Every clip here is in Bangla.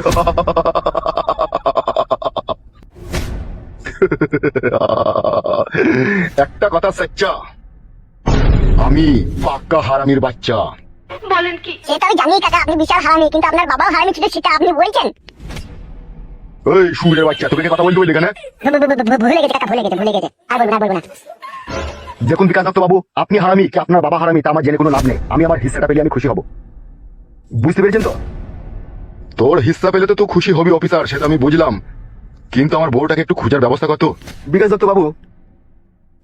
একটা কথা সচ্চা। আমি পাক্কা হারামির বাচ্চা। বলেন কি? সেটা আমি জানি কাকা আপনি বিশাল হারামি কিন্তু আপনার বাবাও হারামি ছিল সেটা আপনি বলছেন। ওই সুরের বাচ্চা তোকে কে কথা বলতে বললি কেন ভুলে গেছে কাকা ভুলে গেছে ভুলে গেছে। আর বলব না বলব না। দেখুন বিকাশ দত্ত বাবু আপনি হারামি কি আপনার বাবা হারামি তা আমার জেনে কোনো লাভ নেই। আমি আমার হিস্সাটা পেলে আমি খুশি হব। বুঝতে পেরেছেন তো? তোর হিস্সা পেলে তো তুই খুশি হবি অফিসার সেটা আমি বুঝলাম। কিন্তু আমার বউটাকে একটু খোঁজার ব্যবস্থা করতো বিকাশ দত্ত বাবু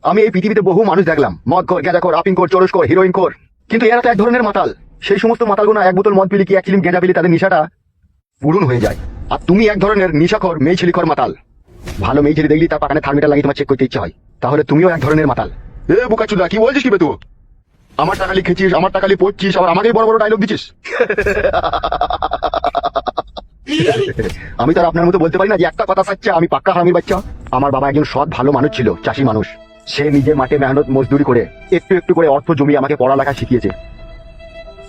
আমি এই পৃথিবীতে বহু মানুষ দেখলাম। মদ কর গেঁজা কর আপিং কর চরস কর হিরোইন কর। কিন্তু এরা তো এক ধরনের মাতাল। সেই সমস্ত মাতালগুলো এক বোতল মদ পিলি কি এক চিলিম গেঁজা পিলি তাদের নেশাটা পূরণ হয়ে যায়। আর তুমি এক ধরনের নিশাখর মেয়ে ছেলিখর মাতাল। ভালো মেয়ে ছেলে দেখলি তার পাকানে থার্মিটার লাগিয়ে তোমার চেক করতে ইচ্ছে হয়। তাহলে তুমিও এক ধরনের মাতাল। এ বুকাচুদা কি বলছিস কি বে তুই? আমার টাকালি লিখেছিস আমার টাকালি পড়ছিস আবার আমাকেই বড় বড় ডায়লগ দিচ্ছিস? আমি তো আর আপনার মতো বলতে পারি না যে একটা কথা সাচ্চা, আমি পাক্কা হারামির বাচ্চা। আমার বাবা একজন সৎ, ভালো মানুষ ছিল, চাষি মানুষ। সে নিজের মাঠে মেহনত, মজদুরি করে, একটু একটু করে অর্থ জমি আমাকে পড়ালেখা শিখিয়েছে।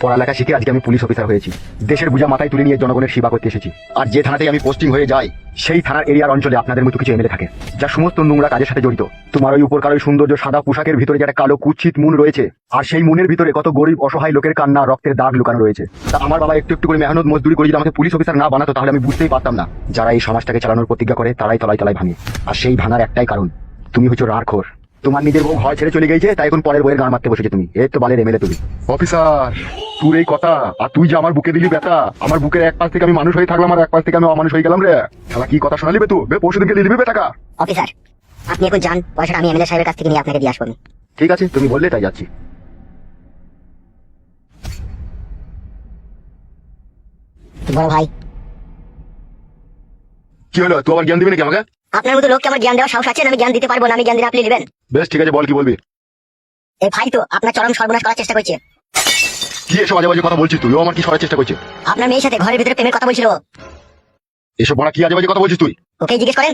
পড়ালেখা শিখে আজকে আমি পুলিশ অফিসার হয়েছি। দেশের বুঝা মাথায় তুলে নিয়ে জনগণের সেবা করতে এসেছি। আর যে থানাতেই আমি পোস্টিং হয়ে যাই, সেই থানার এরিয়ার অঞ্চলে আপনাদের মতো কিছু এমএলএ থাকে। যা সমস্ত নোংরা কাজের সাথে জড়িত। তোমার ওই উপরকার ওই সৌন্দর্য সাদা পোশাকের ভিতরে যে একটা কালো কুচ্ছিত মুন রয়েছে, আর সেই মুনের ভিতরে কত গরিব, অসহায় লোকের কান্না, রক্তের দাগ লুকানো রয়েছে। তা আমার বাবা একটু একটু করে মেহনত মজদুরি করে যদি আমাকে পুলিশ অফিসার না বানাতো, তাহলে আমি বুঝতেই পারতাম না। যারা এই সমাজটাকে চালানোর প্রতিজ্ঞা করে, তারাই তলায় তলায় ভাঙে। আর সেই ভাঙার একটাই কারণ, তুমি হচ্ছে রাখোর তোমার নিজের বউ ঘর ছেড়ে চলে গেছে তাই এখন পরের বইয়ের গান মারতে বসেছে তুমি। এই তো বালের এমএলএ তুমি। অফিসার তোর এই কথা আর তুই যে আমার বুকে দিলি ব্যথা আমার বুকের এক পাশ থেকে আমি মানুষ হয়ে থাকলাম আর এক পাশ থেকে আমি অমানুষ হয়ে গেলাম রে। শালা কি কথা শোনালি বে তুই বে পরশু দিনকে দিয়ে দিবি বে টাকা অফিসার আপনি এখন যান পয়সাটা আমি এমএলএ সাহেবের কাছ থেকে নিয়ে আপনাকে দিয়ে আসব ঠিক আছে তুমি বললে তাই যাচ্ছি। বড় ভাই। কি হলো? তুই আবার জ্ঞান দিবি নাকি আমাকে? আপনার মতো লোককে আমার জ্ঞান দেওয়ার সাহস আছে আমি জ্ঞান দিতে পারব না আমি জ্ঞান দিলে আপনি নেবেন? বেশ ঠিক আছে বল কি বলবি? এই ভাই তো আপনার চরম সর্বনাশ করার চেষ্টা করছে। কি এসব বাজে বাজে কথা বলছিস তুই? ও আমার কি সরার চেষ্টা করছে? আপনার মেয়ের সাথে ঘরের ভিতরে প্রেমের কথা বলছিল এসব বড়া কি আজে বাজে কথা বলছিস তুই? ওকে জিজ্ঞেস করেন।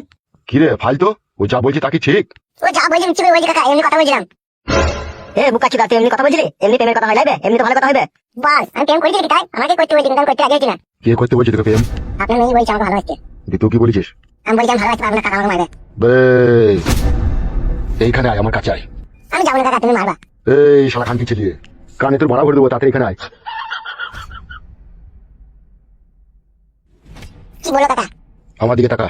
কি রে ফালতো ও যা বলছে তা কি ঠিক? ও যা বলছি মিথ্যে বলছি কাকা এমনি কথা বলছিলাম। এ বুকা চুদা তুই এমনি কথা বলছিলি? এমনি প্রেমের কথা হয় লাইবে এমনি তো ভালো কথা হবে। বল আমি প্রেম করেছি তাই? আমাকে করতে বলছি কিন্তু আমি করতে আগে না কে করতে বলছিস তোকে প্রেম? আপনার মেয়ে বলছে আমাকে ভালো তুই কি বলেছিস? আমি আমি ভালো হচ্ছে আপনার কাকা আমাকে মারবে। এইখানে আয় আমার কাছে আয়। আমি যাব না কাকা তুমি মারবা। এই শালা খানকি ছেলে। কানে তোর ভাড়া ভরে দেবো তাড়াতাড়ি এখানে আয়। কি বলো কাকা? আমার দিকে টাকা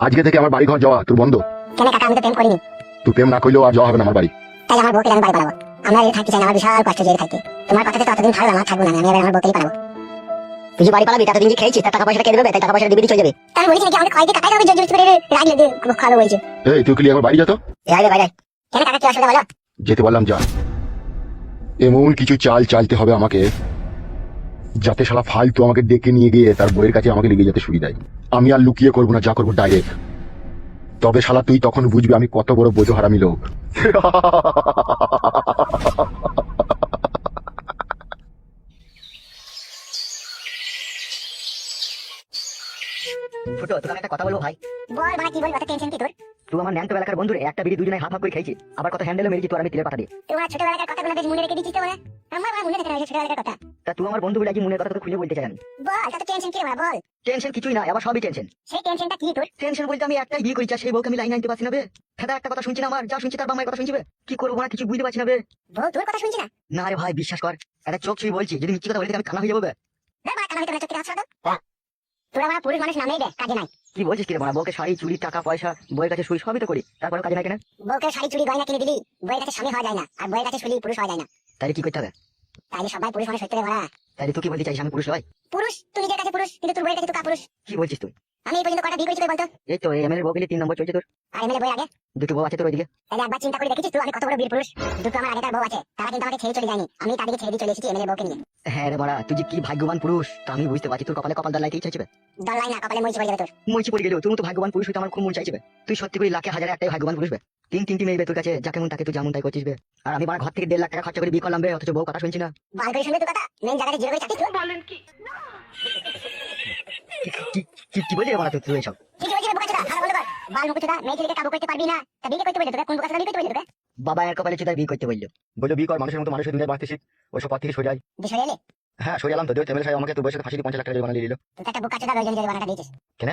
আজকে থেকে আমার বাড়ি ঘর যাওয়া তোর বন্ধ। কেন কাকা আমি তো প্রেম করিনি। তুই প্রেম না করলেও আর যাওয়া হবে না আমার বাড়ি। তাই আমার বউকে আমি বাড়ি পালাবো আমরা থাকতে চাই না আমার বিশাল কষ্ট জেলে থাকতে। তোমার কথাতে তো অতদিন থাকলাম আর থাকব না আমি আমার বউকেই পালাবো তুই বাড়ি পালাবি তাতে দিন যে খেয়েছিস তার টাকা পয়সা কে দেবে? তাই টাকা পয়সা দিবি চলে যাবে। তাই বলেছি নাকি আমাকে কয়েকদিন কাটাই হবে জোর জোর করে বলছে। এই তুই কি আমার বাড়ি যেত এই আগে বাইরে কেন কাকা কি অসুবিধা বলো? যেতে বললাম যা। এমন কিছু চাল চালতে হবে আমাকে যাতে শালা ফালতু আমাকে ডেকে নিয়ে গিয়ে তার বইয়ের কাছে আমাকে লেগে যেতে সুবিধায়। আমি আর লুকিয়ে করব না যা করব ডাইরেক্ট তবে শালা তুই তখন বুঝবি আমি কত বড় বোঝো হারামি লোক। ছোট তোকে আমি একটা কথা বলব ভাই। বল মানে কি বল কত টেনশন কি তোর? তুই আমার ন্যান্ত এলাকার বন্ধু রে একটা বিড়ি দুজনে হাফ হাফ করে খাইছি আবার কত হ্যান্ডেলে মেরেছি তোর আমি তিলের পাতা দিয়ে। তোমার ছোটবেলাকার কথাগুলো বেশ মনে রেখে দিচ্ছিস তো বলে আমার মনে থাকে না ওই ছোটবেলাকার কথা। তা তুই আমার বন্ধু বলে আজকে মনের কথা তোকে খুলে বলতে চাই আমি। বল কত টেনশন কি রে বল? টেনশন কিছুই না আবার সবই টেনশন সেই টেনশনটা কি তোর? টেনশন বলতে আমি একটাই বিয়ে করেছি সেই বউকে আমি লাইন আনতে পারছি না বে। ফেদা একটা কথা শুনছি না আমার যা শুনছি তার বাবার কথা শুনছি কি করব না কিছু বুঝতে পারছি না বে। বউ তোর কথা শুনছি না? না রে ভাই বিশ্বাস কর একটা চোখ ছুঁই বলছি যদি মিথ্যে কথা বলি আমি কানা হয়ে যাব বে। রে বাবা কানা হইতে না চোখে সরাতো তোরা আমার পুরুষ মানুষ নামেই দে কাজে নাই। কি বলছিস কি রে বউকে শাড়ি চুড়ি টাকা পয়সা বইয়ের কাছে শুই সবই তো করি তারপরে কাজে নাই কেন? বউকে শাড়ি চুড়ি গয়না কিনে দিলি বইয়ের কাছে স্বামী হওয়া যায় না আর বইয়ের কাছে শুলি পুরুষ হওয়া যায় না। তাহলে কি করতে হবে? তাহলে সবাই পুরুষ মানুষ হইতে রে বলা তাহলে তুই কি বলতে চাইছিস আমি পুরুষ নয় পুরুষ তুই নিজের কাছে পুরুষ কিন্তু তোর বইয়ের কাছে তুই কা পুরুষ? কি বলছিস তুই? আমি এই পর্যন্ত কটা বিয়ে করেছি তুই বলতো? এই তো এমএলএ বউ তিন নম্বর চলছে তোর। আর এমএলএ বই আগে? দুটো বউ আছে তোর ওইদিকে। তাহলে একবার চিন্তা করে দেখেছিস তুই? আমি কত বড় বীর পুরুষ। দুটো আমার আগেকার বউ আছে। তারা কিন্তু আমাকে ছেড়ে চলে যায়নি। আমি তাদেরকে ছেড়ে দিয়ে চলে এসেছি এমএলএ বউকে নিয়ে। হ্যাঁ রে মারা তুই যে কি ভাগ্যবান পুরুষ। তা আমি বুঝতে পারছি তোর কপালে কপাল দাঁড়াইতে ইচ্ছা ছিল দলাই না কপালে মরিচ পড়ে যাবে তোর। মরছি পড়ে গেল তোর মতো ভাগ্যবান পুরুষ হইতে আমার খুব মন চাইছে তুই সত্যি করে লাখে হাজারে একটাই ভাগ্যবান পুরুষ বে। তিন তিনটি মেয়ে তোর কাছে যাকে মন তাকে তুই যেমন তাই করছিস বে। আর আমি আমার ঘর থেকে দেড় লাখ টাকা খরচা করে বিয়ে করলাম বে অথচ বউ কথা শুনছি না। বাল করে শুনবে তোর কথা? মেন জায়গাতে জিরো করে চাকরি তুই কি- কি- কি- কি বলছিস মারা তুই তুই এইসব কি বলছিস বোকা চোদা ভালো বলো। বাল মুখ চোদা মেয়ে ছেলেকে কাবু করতে পারবি না? তা বিয়ে করতে বলে তোকে? কোন বোকা চোদা বিয়ে করতে বলে তোকে? বাবা এর কপালে চুদার বিয়ে করতে বলল। বলল বিয়ে কর মানুষের মতো মানুষের দুনিয়ায় বাঁচতে শিখ। ওইসব পথ থেকে সরে যায় বিষয় এলে? হ্যাঁ সরে এলাম তো দেখ এমএলএ আমাকে তো বয়সে ফাঁসি দিয়ে পঞ্চাশ লাখ টাকা জরিমানা দিয়ে দিল। তুই তো একটা বুকা চোদা ওই জরিমানাটা দিয়েছিস। কেন?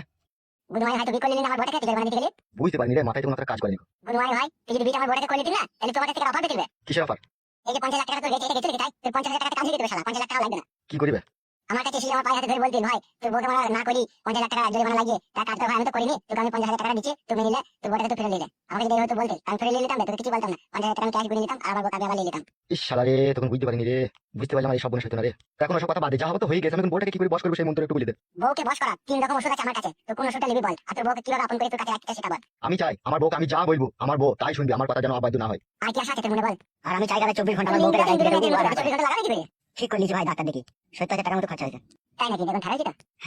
গুনুমাই ভাই তুই করলি না আমার বউটাকে জরিমানা দিতে গেলি? বুঝতে পারিনি রে মাথায় তো মাত্র কাজ করেনি গুনুমাই ভাই তুই যদি বিয়ে আমার বউটাকে করলি না তাহলে তোমার কাছ থেকে অফার দিতে কিসের অফার? এই যে পঞ্চাশ লাখ টাকা তোর গেছে এটা গেছে তাই তোর পঞ্চাশ হাজার টাকা কাজ দিতে শালা পঞ্চাশ লাখ টাকা লাগবে না। কি করিবে? আমার কাছে এসে আমার পায়ে হাতে ধরে বলতেন ভাই বউকে আমরা না করি পঞ্চাশ লাখ টাকা জরিমানা লাগিয়ে তো ভাই আমি তো করিনি তোকে আমি পঞ্চাশ হাজার টাকা দিচ্ছি তুমি নিলে তোর বউটাকে তো ফেলে দিলে আমাকে যদি হয়তো বলতে আমি ফেলে নিতাম তোকে কিছু বলতাম না। পঞ্চাশ হাজার টাকা আমি ক্যাশ নিতাম আর বউকে আবার নিয়ে নিতাম। ইস শালা রে তখন বুঝতে পারিনি রে বুঝতে পারলাম এই সব বোনের সাথে না রে এখন সব কথা বাদে যা হবে তো হয়ে গেছে আমি বোর্ডটাকে কি করে বস করব সেই মন্ত্র একটু বলে দে বউকে বস করা তিন রকম ওষুধ আছে আমার কাছে তো কোন ওষুধটা নিবি বল আর তোর বউকে কীভাবে আপন করে তোর কাছে রাখতে সেটা বল। আমি চাই আমার বউকে আমি যা বলব আমার বউ তাই শুনবি আমার কথা যেন অবাধ্য না হয়। আর কি আশা আছে তোর মনে বল? আর আমি চাই দাদা চব্বিশ ঘণ্টা আমার বউকে চব্বিশ ঘণ্টা দিবি ঠিক করে নিয়েছি ভাই ডাক্তার দেখি সত্তর হাজার টাকার মতো খরচা হয়েছে। তাই নাকি? এখন থারা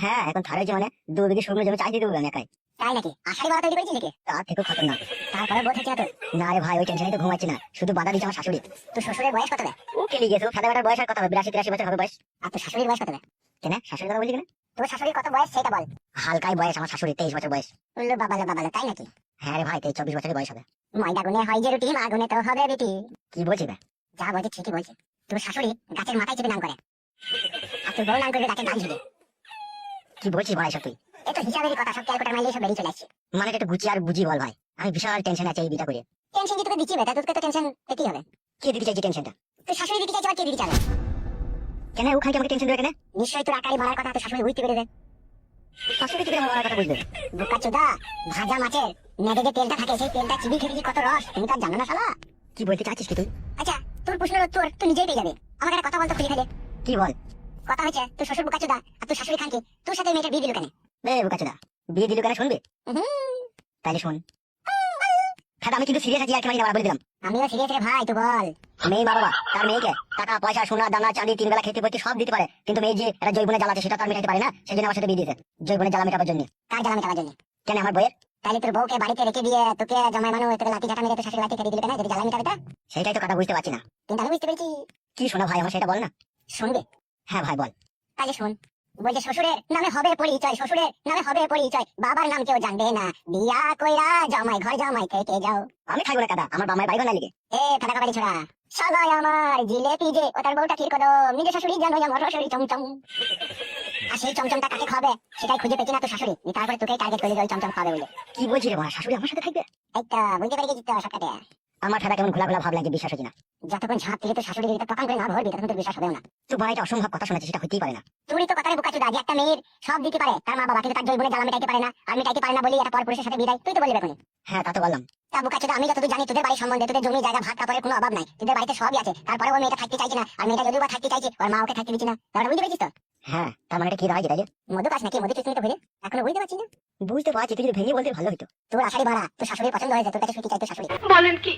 হ্যাঁ এখন থারা মানে দু বিঘি শুকনো জমি চাই দিয়ে দেবো আমি একাই। তাই নাকি? আষাঢ়ি বাড়া তৈরি করেছিস নাকি? তার খতরনাক। তারপরে না তো। না রে ভাই ওই টেনশনে তো ঘুমাচ্ছি না। শুধু বাধা দিচ্ছে আমার শাশুড়ি। তোর শ্বশুরের বয়স কত রে? ও কেলি গেছে বেটার বয়স আর কত হবে বিরাশি তিরাশি বছর হবে বয়স। আর তোর শাশুড়ির বয়স কত রে? কেন? শাশুড়ির কথা বললি কেন? তোর শাশুড়ির কত বয়স সেটা বল। হালকাই বয়স আমার শাশুড়ি তেইশ বছর বয়স। বলল বাবালে বাবালে তাই নাকি? হ্যাঁ রে ভাই তেইশ চব্বিশ বছরের বয়স হবে। ময়দা গুনে হয় যে রুটি মা গুনে তো হবে বেটি কি বলছি যা বলছি ঠিকই বলছি। তোর শাশুড়ি গাছের মাথায় চেপে নাম করে আর তোর বউ নাম করবে গাছের ডাল ঝুলে কি বলছিস ভাই সব তুই? এই তো হিসাবের কথা সব ক্যালকুলেটার মাইলে সব বেরিয়ে চলে আসছে। মানে একটু গুছি আর বুঝি বল ভাই আমি বিশাল টেনশন আছে এই বিটা করে। টেনশন কি তোকে দিচ্ছি বেটা? তোকে তো টেনশন পেতেই হবে। কে দিতে চাইছি টেনশনটা তুই শাশুড়ি দিতে চাইছি আর কে দিতে চাবে কেন ওখানে আমাকে টেনশন দেবে কেন? নিশ্চয়ই তোর আকারি মারার কথা তোর শাশুড়ি বুঝতে পেরেছে। শাশুড়ি কি করে মারার কথা বুঝবে? বোকা চোদা ভাজা মাছের নেড়ে যে তেলটা থাকে সেই তেলটা চিবি খেতে কত রস তুমি তো জানো না শালা। কি বলতে চাচ্ছিস কি তুই? তোর প্রশ্নের উত্তর তুই নিজেই পেয়ে যাবে। আমাকে একটা কথা বলতো খুলে ফেলে কি বল? কথা হয়েছে তোর শ্বশুর বোকা চোদা আর তোর শাশুড়ি খানকে তোর সাথে মেয়েটা বিয়ে দিল কেন? বে বোকা চোদা বিয়ে দিল কেন শুনবি? তাইলে শোন। হ্যাঁ আমি কিন্তু সিরিয়াস আছি আর বলে দিলাম। আমিও সিরিয়াস রে ভাই তুই বল। মেয়ে মা বাবা তার মেয়েকে টাকা পয়সা সোনা দানা চাঁদি তিন বেলা খেতে পড়তে সব দিতে পারে। কিন্তু মেয়ে যে একটা জৈবনে জ্বালাতে সেটা তো আর মেটাতে পারে না। সেই জন্য আমার সাথে বিয়ে দিয়েছে। জৈবনে জ্বালা মেটাবার জন্য। কার জ্বালা মেটাবার জন্য? কেন আমার বইয়ের? তাহলে তোর বউকে বাড়িতে রেখে দিয়ে তোকে জামাই লাঠি মেরে তোর শাশুড়ি লাঠি খেতে দিলে কেন যদি মেটাবে সেটাই তো? কথা বুঝতে পারছি না। কিন্তু আমি বুঝতে পেরেছি। কি শোনা ভাই আমার সেটা বল না। শুনবে? হ্যাঁ ভাই বল। তাহলে শোন বলছে শ্বশুরের নামে হবে পরিচয় শ্বশুরের নামে হবে পরিচয়। বাবার নাম কেউ জানবে না। বিয়া কইরা জামাই ঘর জামাই থেকে যাও। আমি খাইবো না কাদা আমার বামাই বাইগো না লিগে এ ফাটা কাবাড়ি ছোড়া। সবাই আমার জিলেপি যে ওটার বউটা কি করো। নিজের শাশুড়ি জানো আমার রসরি চমচম। আর সেই চমচমটা কাকে খাবে সেটাই খুঁজে পেয়েছি না তো শাশুড়ি। নি তারপরে তোকে টার্গেট করে ওই চমচম খাবে বলে। কি বলছি রে মা শাশুড়ি আমার সাথে থাকবে? এইটা বুঝতে পারি গেছি তো সবটাতে আমার ঠাডা কেমন খোলা খোলা ভাব লাগে বিশ্বাস হচ্ছে না। যতক্ষণ ঝাঁপ থেকে তো শাশুড়ি দিকে টকান করে না ভরবি তখন তোর বিশ্বাস হবে না। তুই বড় একটা অসম্ভব কথা শোনাচ্ছিস সেটা হতেই পারে না। তুই তো কথায় বোকা চুদা যে একটা মেয়ের সব দিতে পারে তার মা বাবা কিন্তু তার জৈবনে জ্বালা মেটাইতে পারে না আর মেটাইতে পারে না বলি একটা পরপুরুষের সাথে বিদায় তুই তো বলবি এখন হ্যাঁ তা তো বললাম। তা বোকা চুদা আমি যতদূর জানি তোদের বাড়ির সম্বন্ধে তোদের জমি জায়গা ভাত কাপড়ের কোনো অভাব নাই। তোদের বাড়িতে সবই আছে তারপরে ওই মেয়েটা থাকতে চাইছে না আর মেয়েটা যদিও বা থাকতে চাইছে ওর মা ওকে থাকতে দিচ্ছে না। তাহলে বুঝতে পারছিস তো? হ্যাঁ। তার মানে কি দাঁড়ায় যেটা মধু কাজ নাকি? মধু চিত্রিত ভেবে এখনও বুঝতে পারছি না। বুঝতে পারছি তুই যদি ভেঙে বলতে ভালো হতো তোর আশারি ভাড়া তোর শাশুড়ির পছন্দ হয়েছে তোর কাছে শুনতে চাই তোর শাশুড়ি। বলেন কি?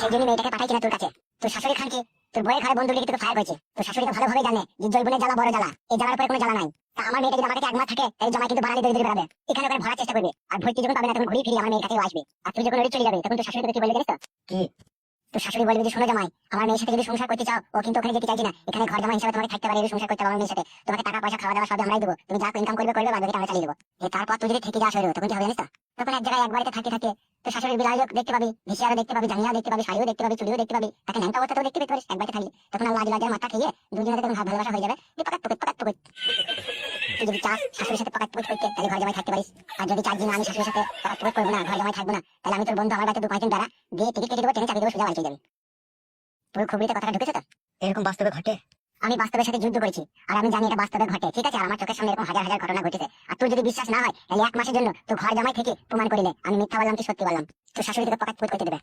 সেই জন্য মেয়েটাকে পাঠাই কিনা তোর কাছে। তোর শাশুড়ি খানকে তোর বইয়ের ঘরে বন্ধু লিখে তোকে ফায়ার হয়েছে তোর শাশুড়ি তো ভালোভাবে জানে যে জৈবনের জ্বালা বড় জ্বালা। এই জ্বালার পরে কোনো জ্বালা নাই। তা আমার মেয়েটা যদি আমার কাছে একমাস থাকে তাই জামাই কিন্তু বাড়ালি দৌড়ে দৌড়ে বেড়াবে। এখানে ওখানে ভরার চেষ্টা করবে। আর ভর্তি যখন পাবে না তখন ঘুরে ফিরে আমার মেয়ের কাছে আসবে। আর তুই যখন চলে যাবে তখন তোর শাশুড়ি তোকে কি বলবে জানিস তো? কি? তোর শাশুড়ি বলবে যে, শোনো জামাই, আমার মেয়ের সাথে যদি সংসার করতে চাও, ও কিন্তু ওখানে যেতে চাইছি না। এখানে ঘর জামাই হিসাবে তোমাকে থাকতে পারে সংসার করতে পারো মেয়ের সাথে। তোমাকে টাকা, পয়সা খাওয়া দাওয়া সব আমরাই দেবো। তুমি যা ইনকাম করবে করবে বাদ আমরা চালিয়ে দেবো। তারপর তুই যদি থেকে যাস তখন কি হবে জানিস তখন এক জায়গায় একবারে থাকে থাকতে তোর শাশুড়ির বিলাস দেখতে পাবি ভিসিয়ারও দেখতে পাবি, জাঙ্গিয়াও দেখতে পাবি, শাড়িও দেখতে পাবি, চুড়িও দেখতে পাবি। তাকে ন্যাংটা অবস্থাতেও দেখতে পেতে পারিস? এক থাকলে তখন আল্লাহ লাজের মাথা খেয়ে দুজনে তখন ভালোবাসা হয়ে যাবে। দিয়ে পকাত পকেট পকাত পকেট তুই যদি চাস শাশুড়ির সাথে পকাত পকেট করতে তাহলে ঘর জামাই থাকতে পারিস। আর যদি চার দিন আমি শাশুড়ির সাথে পকাত পকেট করব না, ঘর জামাই থাকব না, তাহলে আমি তোর বন্ধু, আমার বাড়িতে দু পাঁচ দিন দাঁড়া দিয়ে টিকিট কেটে দেবো, ট্রেনে চাবি দেবো, সোজা বাড়ি চলে যাবি। পুরো খুবড়িতে কথাটা ঢুকেছে তো? এরকম বাস্তবে ঘটে? আমি বাস্তবের সাথে যুদ্ধ করেছি। আর আমি জানি এটা বাস্তবে ঘটে, ঠিক আছে? আমার চোখের সামনে এরকম হাজার হাজার ঘটনা ঘটেছে। আর তুই যদি বিশ্বাস না হয় তাহলে এক মাসের জন্য তুই ঘর জামাই থেকে প্রমাণ করিলে, আমি মিথ্যা বললাম কি সত্যি বললাম? তোর শাশুড়ি তোকে পকাত করতে দেবে।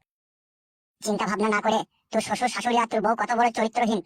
চিন্তা ভাবনা না করে তোর শ্বশুর শাশুড়ি আর তোর বউ কত বড় চরিত্রহীন।